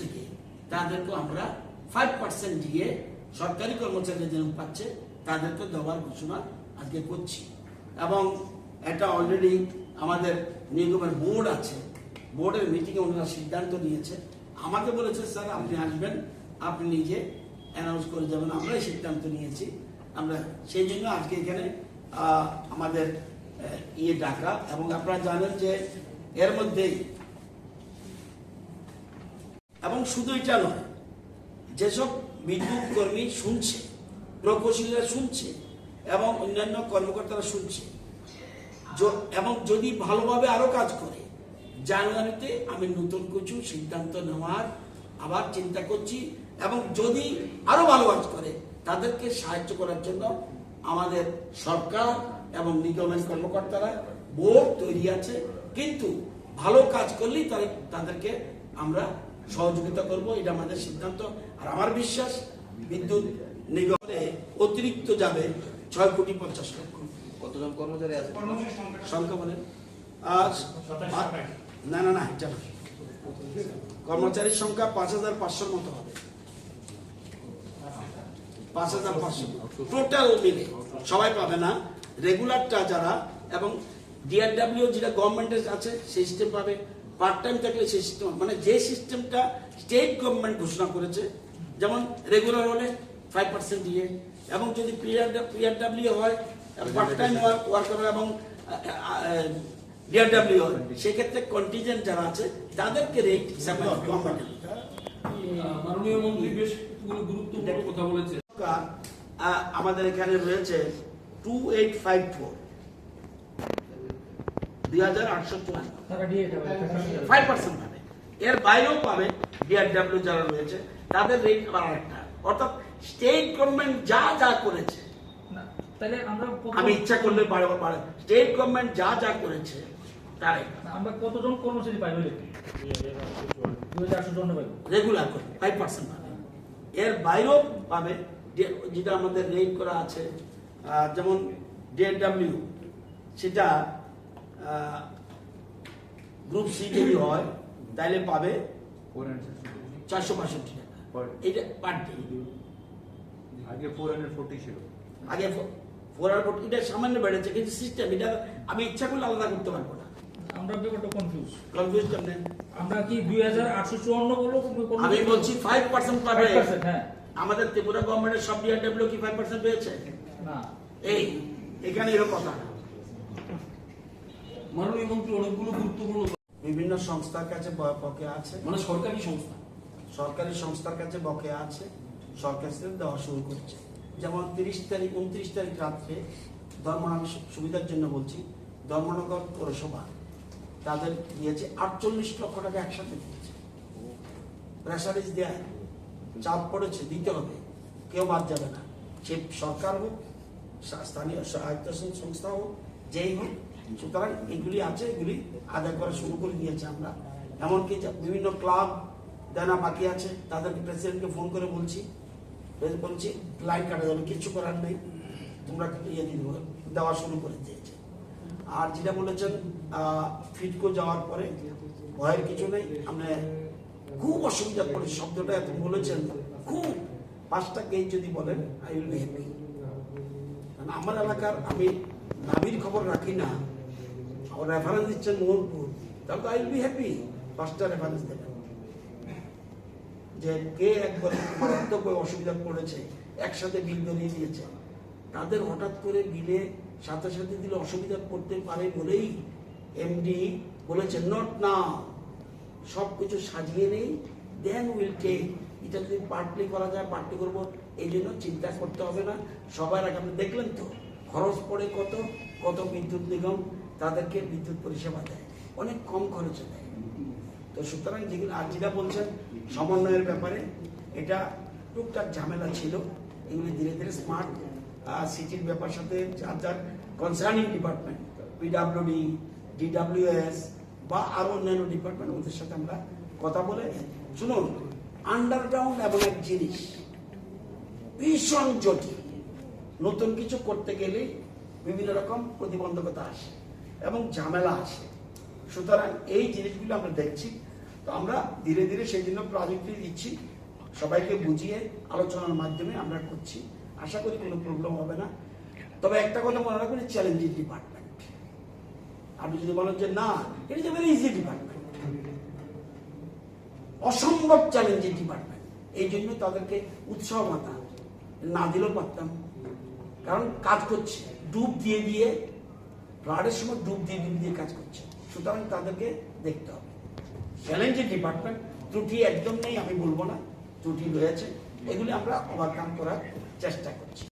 থেকে তাদেরকে আমরা ফাইভ পার্সেন্ট দিয়ে সরকারি কর্মচারী যেরকম পাচ্ছে তাদেরকে দেওয়ার ঘোষণা আজকে করছি। এবং এটা অলরেডি আমাদের নিগমের বোর্ড আছে। বোর্ডের মিটিংয়ে ওনারা সিদ্ধান্ত নিয়েছে। আমাকে বলেছে, স্যার, আপনি আসবেন, আপনি নিজে অ্যানাউন্স করে যাবেন। আমরাই সিদ্ধান্ত নিয়েছি। আমরা সেই জন্য আজকে এখানে আমাদের ইয়ে ডাকা এবং আপনারা জানেন যে এর মধ্যেই এবং শুধু এটা নয়, যেসব বিদ্যুৎ কর্মী শুনছে, প্রকৌশলীরা শুনছে এবং অন্যান্য কর্মকর্তারা শুনছে এবং যদি ভালোভাবে আরও কাজ করে, জানুয়ারিতে আমি নতুন কিছু সিদ্ধান্ত নেওয়ার আবার চিন্তা করছি এবং যদি আরও ভালো কাজ করে, তাদেরকে সাহায্য করার জন্য আমাদের সরকার এবং নিগমের কর্মকর্তারা বোর্ড তৈরি আছে, কিন্তু ভালো কাজ করলেই তাদের- তাদেরকে আমরা সহযোগিতা করব এটা আমাদের সিদ্ধান্ত। আর আমার বিশ্বাস বিদ্যুৎ নিগমে অতিরিক্ত যাবে ছয় কোটি পঞ্চাশ লক্ষ। কতজন কর্মচারী আছে? সংখ্যা। বলেন। আজ না না না এটা কর্মচারীর সংখ্যা পাঁচ হাজার পাঁচশোর মতো হবে। পাঁচ হাজার পাঁচশো। টোটাল মিলে। সবাই পাবে না। রেগুলারটা যারা এবং ডিআরডাব্লিউ যেটা গভর্নমেন্টের আছে সেই সিস্টেম পাবে। পার্ট টাইম থাকলে সেই সিস্টেম মানে যে সিস্টেমটা স্টেট গভর্নমেন্ট ঘোষণা করেছে যেমন রেগুলার হলে ফাইভ পার্সেন্ট দিয়ে এবং যদি পিআরডাব্লিউ হয় পার্ট টাইম ওয়ার্কার এবং ডিআরডাব্লিউ হয় সেক্ষেত্রে কন্টিজেন্ট যারা আছে তাদেরকে রেট হিসাবে মাননীয় মন্ত্রী বেশ গুরু- গুরুত্বপূর্ণ কথা বলেছে আমাদের এখানে রয়েছে টু এইট ফাইভ ফোর দুই হাজার আটশো চুয়ান্ন। ফাইভ পার্সেন্ট পাবে এর বাইরেও পাবে ডিআরডাব্লিউ যারা রয়েছে তাদের রেট আবার আরেকটা। অর্থাৎ স্টেট গভর্নমেন্ট যা যা করেছে তাহলে আমরা আমি ইচ্ছা করলে বাড়ে বাড়ে স্টেট গভর্নমেন্ট যা যা করেছে তারাই আমরা কতজন কর্মচারী পাইব দুই হাজার আটশো জন পাইব রেগুলার করে ফাইভ পার্সেন্ট পাবে। এর বাইরেও পাবে যেটা আমাদের রেট করা আছে যেমন ডিএডাব্লিউ সেটা গ্রুপ সি যদি হয় তাহলে পাবে চারশো বাষট্টি টাকা। এটা পার ডে আগে ফোর হান্ড্রেড ফোর্টি ছিল। আগে ফোর আর এটা সামান্য বেড়েছে কিন্তু সিস্টেম এটা আমি ইচ্ছা করলে আলাদা করতে পারব না। আমরা ব্যাপারটা কনফিউজ কনফিউজ কেমন আমরা কি দুই হাজার আটশো চুয়ান্ন বলব? আমি বলছি ফাইভ পার্সেন্ট পাবে। হ্যাঁ। আমাদের ত্রিপুরা গভর্নমেন্টের সব ডিআরডাব্লিউ কি ফাইভ পার্সেন্ট পেয়েছে? না। এই এখানে এরকম কথা। মাননীয় মন্ত্রী অনেকগুলো গুরুত্বপূর্ণ বিভিন্ন সংস্থার কাছে ব- বকেয়া আছে। মানে সরকারি সংস্থা। সরকারি সংস্থার কাছে বকেয়া আছে। সরকার দেওয়া শুরু করছে। যেমন তিরিশ তারিখ উনত্রিশ তারিখ রাত্রে ধর্মনগর সুবিধার জন্য বলছি ধর্মনগর পৌরসভা তাদের দিয়েছে আটচল্লিশ লক্ষ টাকা একসাথে দিয়েছে। প্রেসারিজ দেয় চাপ পড়েছে দিতে হবে। কেউ বাদ যাবে না। সে সরকার হোক স্থানীয় স্বায়ত্তশাসন সংস্থা হোক যেই হোক সুতরাং এগুলি আছে, এগুলি আদায় করা শুরু করে দিয়েছে আমরা। এমনকি বিভিন্ন ক্লাব, দেনা বাকি আছে, তাদেরকে প্রেসিডেন্টকে ফোন করে বলছি বলছি, লাইন কাটা যাবে, কিছু করার নেই। তোমরা ইয়ে দেওয়া শুরু করে দিয়েছে। আর যেটা বলেছেন ফিটকো যাওয়ার পরে ভয়ের কিছু নেই। আমরা খুব অসুবিধা পড়েছি শব্দটা এত বলেছেন, খুব। পাঁচটা কেজ যদি বলেন আই উইল বি হ্যাপি আমার এলাকার, আমি নাবির খবর রাখি না। রেফারেন্স দিচ্ছেন মোহনপুর তাহলে তো আই বি হ্যাপি পাঁচটা রেফারেন্স দেবেন। যে কে একবার মারাত্মক অসুবিধা পড়েছে, একসাথে বিল ধরিয়ে দিয়েছে। তাদের হঠাৎ করে বিলে সাথে সাথে দিলে অসুবিধা পড়তে পারে বলেই এমডি বলেছে নট না সব কিছু সাজিয়ে নেই। দেন উইল টেক এটা যদি পার্টলি করা যায় পার্টলি করব। এই জন্য চিন্তা করতে হবে না। সবার আগে আপনি দেখলেন তো, খরচ পড়ে কত? কত বিদ্যুৎ নিগম? তাদেরকে বিদ্যুৎ পরিষেবা দেয়। অনেক কম খরচে দেয়। তো সুতরাং যেগুলো আর যেটা বলছেন, সমন্বয়ের ব্যাপারে, এটা টুকটাক ঝামেলা ছিল। এগুলি ধীরে ধীরে স্মার্ট সিটির ব্যাপার সাথে যার যার কনসার্নিং ডিপার্টমেন্ট পিডাব্লিউডি ডিডাব্লিউএস বা আরও অন্যান্য ডিপার্টমেন্ট ওদের সাথে আমরা কথা বলে শুনুন আন্ডারগ্রাউন্ড এমন এক জিনিস, ভীষণ জটিল। নতুন কিছু করতে গেলে বিভিন্ন রকম প্রতিবন্ধকতা আসে। এবং ঝামেলা আসে। সুতরাং এই জিনিসগুলো আমরা দেখছি। তো আমরা ধীরে ধীরে সেই জন্য প্রজেক্টটি দিচ্ছি। সবাইকে বুঝিয়ে আলোচনার মাধ্যমে আমরা করছি। আশা করি কোনো প্রবলেম হবে না। তবে একটা কথা মনে রাখবেন চ্যালেঞ্জিং ডিপার্টমেন্ট আপনি যদি বলেন যে না, এটা ভেরি ইজি ডিপার্টমেন্ট অসম্ভব চ্যালেঞ্জিং ডিপার্টমেন্ট এই জন্য তাদেরকে উৎসাহ মাতা না দিলেও পারতাম। কারণ কাজ করছে। ডুব দিয়ে দিয়ে ফ্লাডের সময় ডুব দিয়ে ডুব দিয়ে কাজ করছে। সুতরাং তাদেরকে দেখতে হবে। চ্যালেঞ্জের ডিপার্টমেন্ট ত্রুটি একদম নেই, আমি বলব না। ত্রুটি রয়েছে। এগুলি আমরা ওভারকাম করার চেষ্টা করছি।